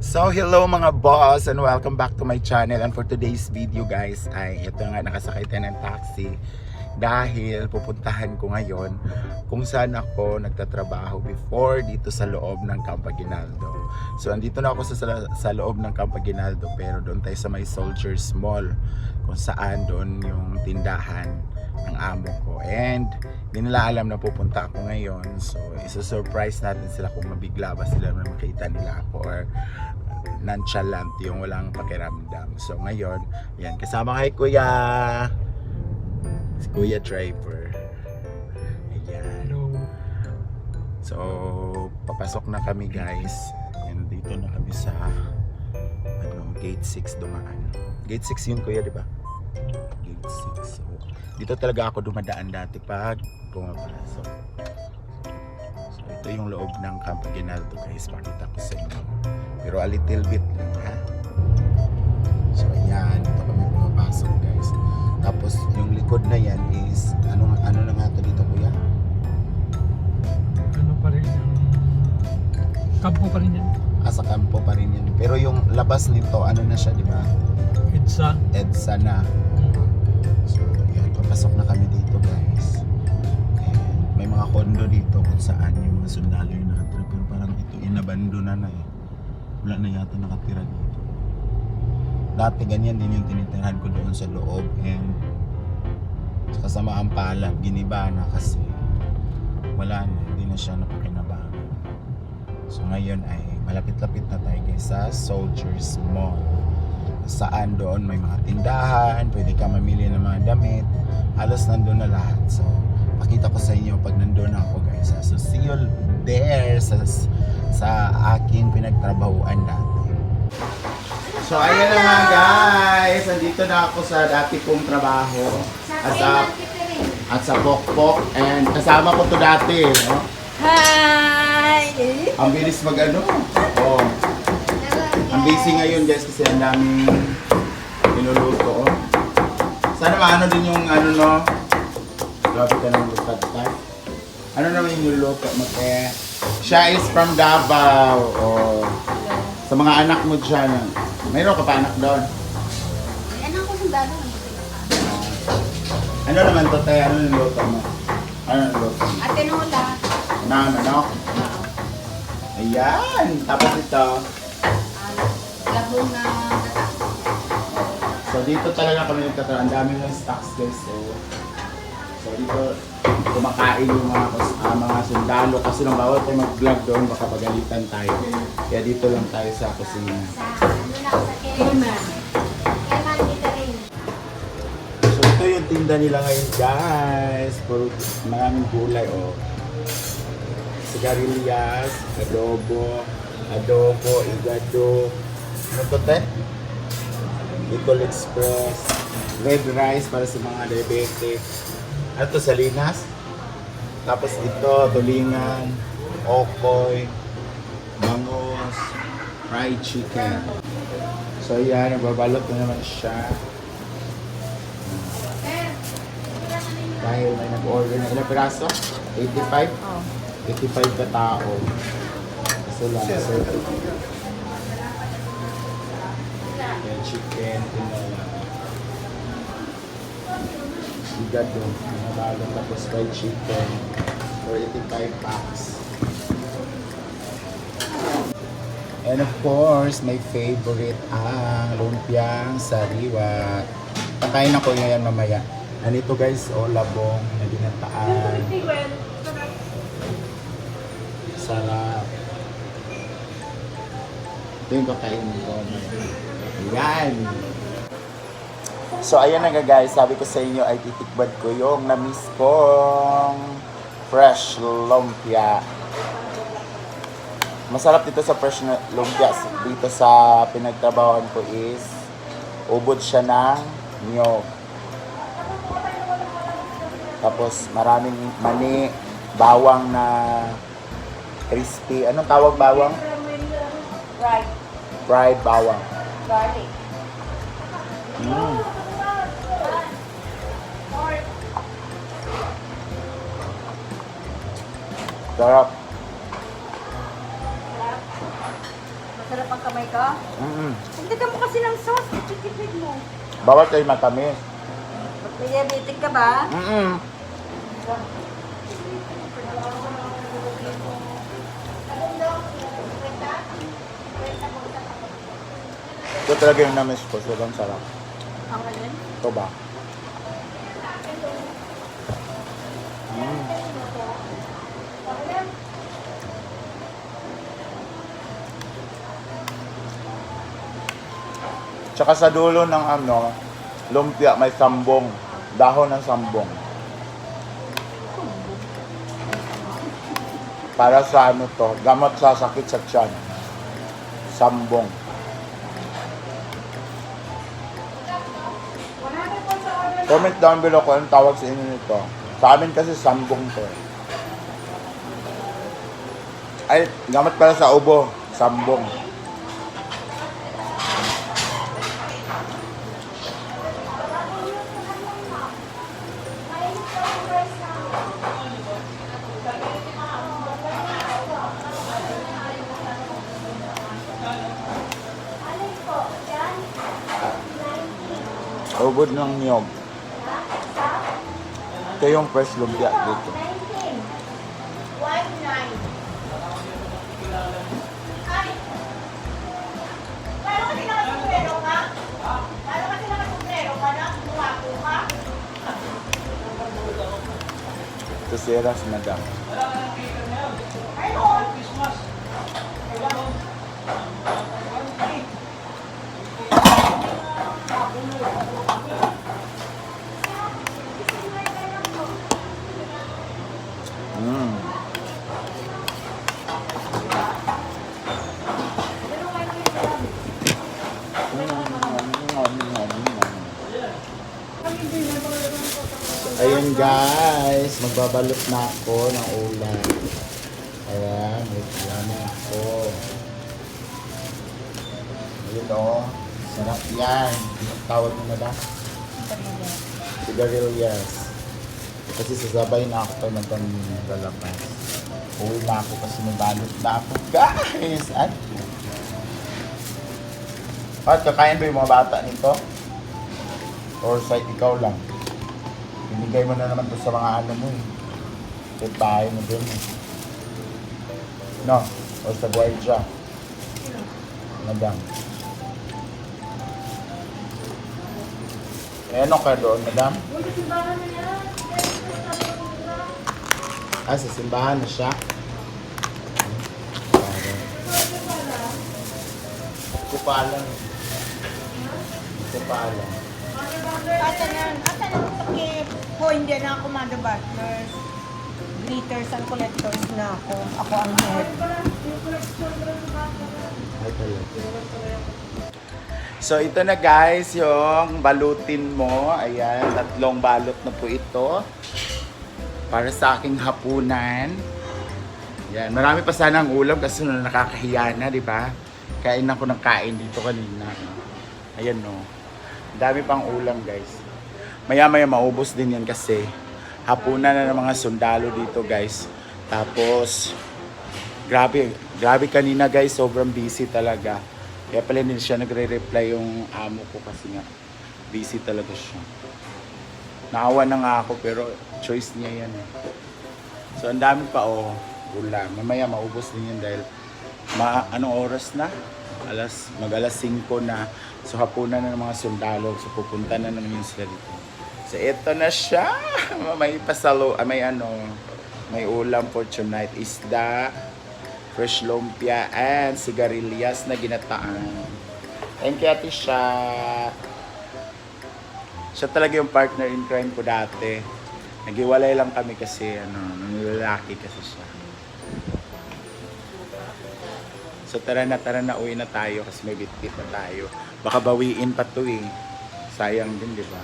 So hello mga boss and welcome back to my channel and for today's video guys ay ito nga nakasakay tayo ng taxi dahil pupuntahan ko ngayon kung saan ako nagtatrabaho before dito sa loob ng Camp Aguinaldo. So andito na ako sa, sa loob ng Camp Aguinaldo pero doon tayo sa may Soldiers Mall kung saan doon yung tindahan ng amo ko. And hindi nila alam na pupunta ako ngayon. So isa-surprise natin sila kung mabigla ba sila na makita nila ako or nonchalant yung walang pakiramdam. So ngayon yan kasama kay kuya si kuya driver. Ayan. Hello. so papasok na kami guys. And dito na kami sa ano, gate 6 dumaan. Gate 6 yun kuya di ba? Gate 6 so dito talaga ako dumadaan dati pag pumapasok. So ito yung loob ng Camp Aguinaldo guys. Pakita ko sa inyo. Pero a little bit lang ha? So ayan. Dito kami pumapasok guys. Tapos yung likod na yan is ano ano na nga to dito kuya? Ano pa rin yung... Kampo pa rin yan. asa kampo pa rin yan. Pero yung labas nito ano na siya di ba? EDSA. EDSA na yan, papasok na kami dito guys. And may mga kondo dito kung saan yung mga sundalo yung nakatira. Pero parang ito inabando na na eh. Wala na yata nakatira dito. Dati ganyan din yung tinitirahan ko doon sa loob and sa kasamaang palad, giniba na kasi wala na, hindi na siya napakinabangan. So ngayon ay malapit-lapit na tayo guys sa Soldiers Mall saan doon may mga tindahan, pwede ka mamili ng mga damit, halos nandun na lahat. So, pakita ko sa inyo pag nandun ako guys. So, see you there sa, sa aking pinagtrabahuan dati. So, ayan na nga guys. Andito na ako sa dati kong trabaho. At sa, at sa Pokpok. And kasama ko to dati. No? Hi! Ang bilis mag ano. Oh. Ang busy ngayon guys kasi ang daming niluluto. Oh. Sana maano din yung ano no. Grabe ka ng lutad ka. Ano naman yung niluluto mo te? Siya is from Davao. Oh. Sa mga anak mo dyan. Mayroon ka pa anak doon. Ano ako sundalo ng Ano naman to te? Ano niluluto mo? Ano niluluto mo? Ate Nola. Na manok? Ayan. Tapos ito. Labong na gata. So dito talaga kami nagtatara. Ang dami ng stocks guys. So, so dito kumakain yung mga, ah, mga sundalo kasi nang bawal tayo mag-vlog doon baka pagalitan tayo. Kaya dito lang tayo sa kusina. Sa ano ako sa Kelman. Kelman Catering. So ito yung tinda nila ngayon guys. Puro maraming gulay oh. Sigarilyas, adobo, adobo, igado. Ano to te? Bicol Express. Red rice para sa mga diabetic. Ano to, salinas? Tapos ito, tulingan, okoy, bangus, fried chicken. So yan, nababalot na naman siya. Dahil may nag-order na ilang piraso? 85? Oh. 85 ka tao. Lang. So, Yan, chicken, tinola. Igado. Nabalo tapos fried chicken. For 85 packs. And of course, my favorite ang lumpiang sariwa. Kakain ako ngayon mamaya. Anito guys, o labong na dinataan. Sarap. Ito yung kakain ko. Yan. So ayan na nga guys, sabi ko sa inyo ay titikbad ko yung na-miss kong fresh lumpia. Masarap dito sa fresh lumpia. Dito sa pinagtrabahoan ko is ubod siya ng niyog. Tapos maraming mani, bawang na crispy. Anong tawag bawang? Right. Fried bawang. Garlic. Mm. Sarap. Sarap ang kamay ko. Mm-mm. Hindi mo kasi ng sauce. Tipid mo. Bawal kayo matamis. Diabetic ka ba? Mm-mm. Ito talaga yung namis ko. Sobrang sarap. Ang alin? Ito ba? Mm. Tsaka sa dulo ng ano, lumpia may sambong. Dahon ng sambong. Para sa ano to, gamot sa sakit sa tiyan. Sambong. Comment down below kung anong tawag sa inyo nito. Sa amin kasi sambong to. eh. Ay, gamot pala sa ubo. Sambong. Ubod ng niyog. Ito yung fresh lumpia dito. 19. 19. Ay! Paano kasi nakasumbrero ka? Paano kasi nakasumbrero ka na? Buwako ka? Ito si Eras, madam. Ayun guys, magbabalot na ako ng ulam. Ayan, may plano ako. Ayun o, sarap yan. Tawag mo na ba? Sigarilyas. Kasi sasabay na ako pag naglalabas. Uwi na ako kasi may balot na ako. Guys! At, at kakain ba yung mga bata nito? Or sa ikaw lang? Binigay mo na naman to sa mga ano mo eh. Sa bahay mo dun eh. No? O sa guardia. Madam. Eh, ano ka doon, madam? Ah, sa simbahan na siya. Hindi ko na, ata na takip. Ho, hindi na ako Mother Butlers. Glitters and collectors na ako. Ako ang head. So, ito na guys, yung balutin mo. Ayan, tatlong balot na po ito. Para sa aking hapunan. Yan, marami pa sana ang ulam kasi na nakakahiya na, di ba? Kain ako ng kain dito kanina. Ayan no. Dami pang ulam guys. Maya-maya maubos din yan kasi hapunan na ng mga sundalo dito guys. Tapos, grabe, grabe kanina guys, sobrang busy talaga. Kaya pala hindi siya nagre-reply yung amo ko kasi nga busy talaga siya. Naawa na nga ako pero choice niya yan eh. So ang dami pa oh, ulam. Mamaya maubos din yan dahil ma anong oras na? Alas, mag alas 5 na. So hapunan na ng mga sundalo. So pupunta na naman yun sila dito. So ito na siya. May pasalo, ah, may ano, may ulam for tonight. Isda, fresh lumpia, and sigarilyas na ginataan. Thank you, Ate Sha. Siya talaga yung partner in crime ko dati. Nagiwalay lang kami kasi, ano, nanlalaki kasi siya. So tara na, tara na, uwi na tayo kasi may bitbit na tayo. Baka bawiin pa to eh. Sayang din, di ba?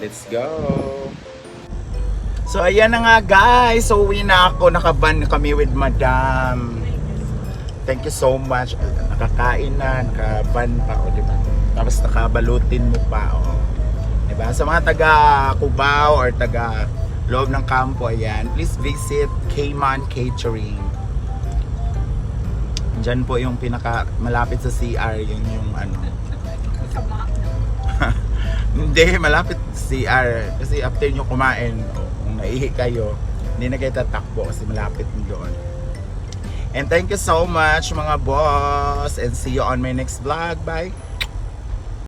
Let's go! So ayan na nga guys, so uwi na ako, nakaban kami with madam. Thank you so much. Nakakain na, nakaban pa o, di ba? Tapos nakabalutin mo pa, o. Di ba? Sa mga taga Cubao or taga loob ng kampo, ayan, please visit Cayman Catering. Diyan po yung pinaka malapit sa CR, yun yung ano. Hindi, malapit CR. Kasi after nyo kumain, kung naihi kayo, hindi na kayo tatakbo kasi malapit doon. And thank you so much mga boss. And see you on my next vlog. Bye!